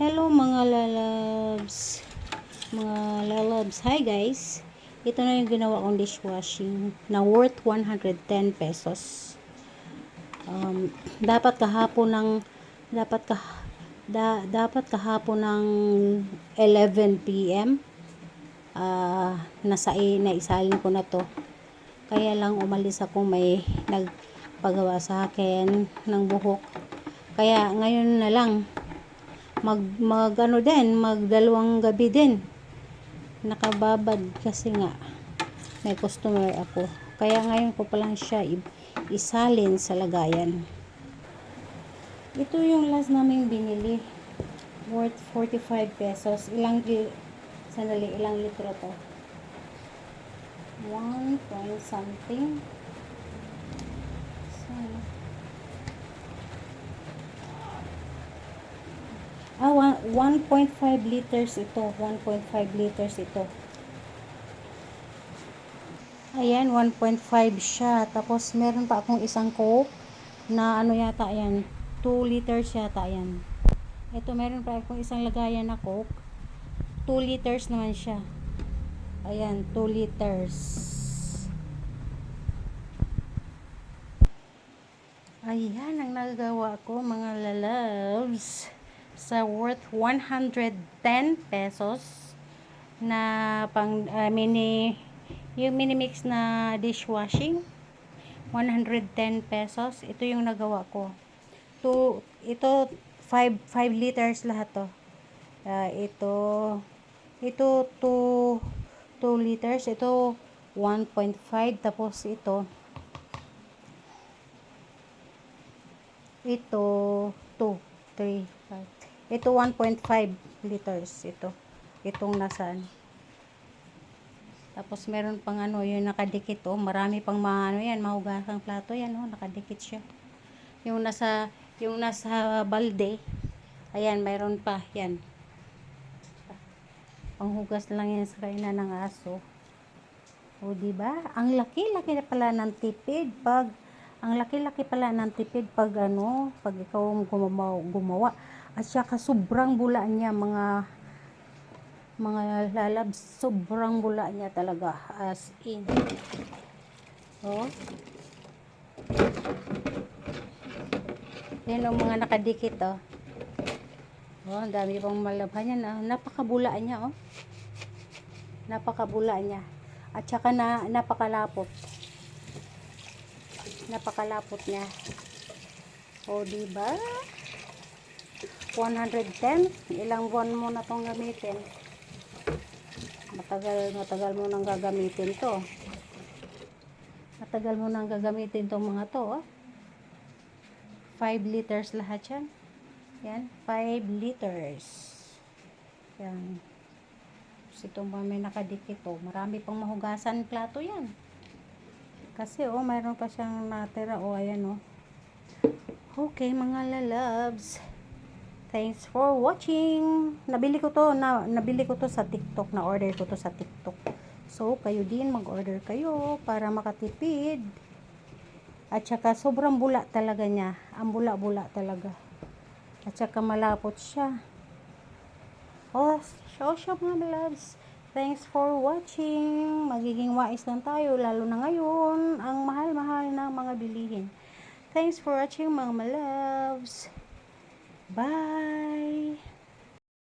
Hello mga lalabs. Mga lalabs. Hi guys. Ito na yung ginawa kong dishwashing na worth 110 pesos. Um, dapat kahapon ng dapat ka da, dapat kahapon ng 11 PM ah nasa naisalin ko na to. Kaya lang umalis ako may nagpagawa sa akin ng buhok. Kaya ngayon na lang mag, mag ano din, magdalawang gabi din. Nakababad kasi nga may customer ako. Kaya ngayon ko pa lang siya isalin sa lagayan. Ito yung last naming binili. Worth 45 pesos. Ilang li- sandali, ilang litro to? 1 point something. 1.5 liters ito. 1.5 liters ito. Ayan, 1.5 siya. Tapos, meron pa akong isang coke na ano yata yan. 2 liters yata yan. Ito, meron pa akong isang lagayan na coke. 2 liters naman siya. Ayan, 2 liters. Ayan ang nagagawa ko mga lalabs sa worth 110 pesos na pang ah, mini yung mini mix na dishwashing 110 pesos. Ito yung nagawa ko. To ito 5 5 liters lahat to. Ah, ito ito 2 2 liters. Ito 1.5 tapos ito ito 2 3 5 ito 1.5 liters ito. Itong nasaan. Tapos meron pang ano yung nakadikit oh. Marami pang mga ano yan mahugasang plato yan oh. Nakadikit siya. Yung nasa yung nasa balde ayan mayroon pa yan. Panghugas lang yan sa kainan ng aso. O di ba ang laki-laki na pala ng tipid pag ang laki-laki pala ng tipid pag ano, pag ikaw gumawa, gumawa. At saka sobrang bula niya mga mga lalabs, sobrang bula niya talaga as in. Oh. Yan ang mga nakadikit oh. Oh, dami pang malabhan yan. Oh. Napakabula niya oh. Napakabula niya. At saka na napakalapot napakalapot niya. O, di ba? 110. Ilang buwan mo na tong gamitin. Matagal, matagal mo nang gagamitin to. Matagal mo nang gagamitin tong mga to, oh. 5 liters lahat yan. Yan, 5 liters. Yan. Tapos itong mga may nakadikit, oh. Marami pang mahugasan plato yan. Kasi oh, mayroon pa siyang natira. Oh, ayan oh. Okay, mga lalabs. Thanks for watching. Nabili ko to, na, nabili ko to sa TikTok. Na order ko to sa TikTok. So, kayo din mag-order kayo para makatipid. At saka sobrang bula talaga niya. Ang bula-bula talaga. At saka malapot siya. Oh, show siya mga loves. Thanks for watching. Magiging wais lang tayo, lalo na ngayon, ang mahal-mahal ng mga bilihin. Thanks for watching mga loves. Bye!